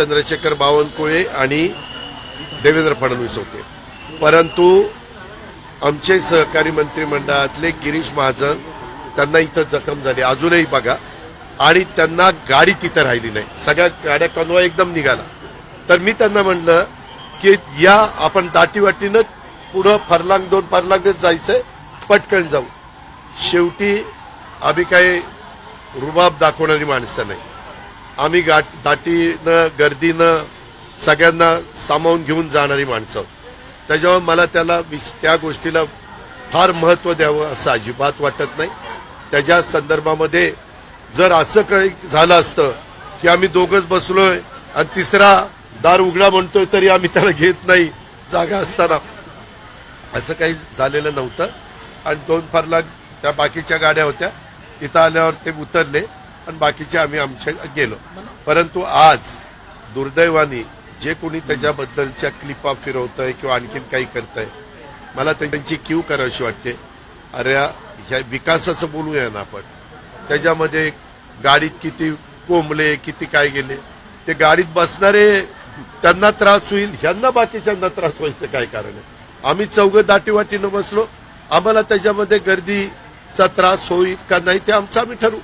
चंद्रशेखर बावनकुळे आणि देवेंद्र फडणवीस होते. परंतु आमचे सहकारी मंत्रिमंडळातले गिरीश महाजन त्यांना इथं जखम झाली. अजूनही बघा. आणि त्यांना गाडी तिथं राहिली नाही. सगळ्या गाड्या कन्वा एकदम निघाला. तर मी त्यांना म्हणलं की या आपण दाटीवाटीनं पुढं फरलांग दोन फरलांगच जायचंय पटकन जाऊ. शेवटी आम्ही काही रुबाब दाखवणारी माणसं नाही. आम्ही गाठ दाटीनं गर्दीनं सगळ्यांना सामावून घेऊन जाणारी माणसं. त्याच्यामुळे मला त्याला त्या गोष्टीला फार महत्त्व द्यावं असं अजिबात वाटत नाही. त्याच्या संदर्भामध्ये जर असं काही झालं असतं की आम्ही दोघंच बसलोय आणि तिसरा दार उघडा म्हणतोय तरी आम्ही त्याला घेत नाही जागा असताना. असं काही झालेलं नव्हतं. आणि दोन फारला त्या बाकीच्या गाड्या होत्या. तिथं आल्यावर ते उतरले. आणि बाकीचे आम्ही आमच्या गेलो. परंतु आज दुर्दैवाने जे कोणी त्याच्याबद्दलच्या क्लिपा फिरवतंय किंवा आणखीन काही करतंय मला त्यांची क्यू करावीशी वाटते. अरे ह्या विकासाचं बोलूया ना आपण. त्याच्यामध्ये गाडीत किती कोंबले किती काय गेले. ते गाडीत बसणारे त्यांना त्रास होईल ह्यांना बाकीच्यांना त्रास व्हायचं काय कारण आहे? आम्ही चौघ दाटीवाटीनं बसलो. आम्हाला त्याच्यामध्ये गर्दीचा त्रास होईल का नाही ते आमचं आम्ही ठरवू.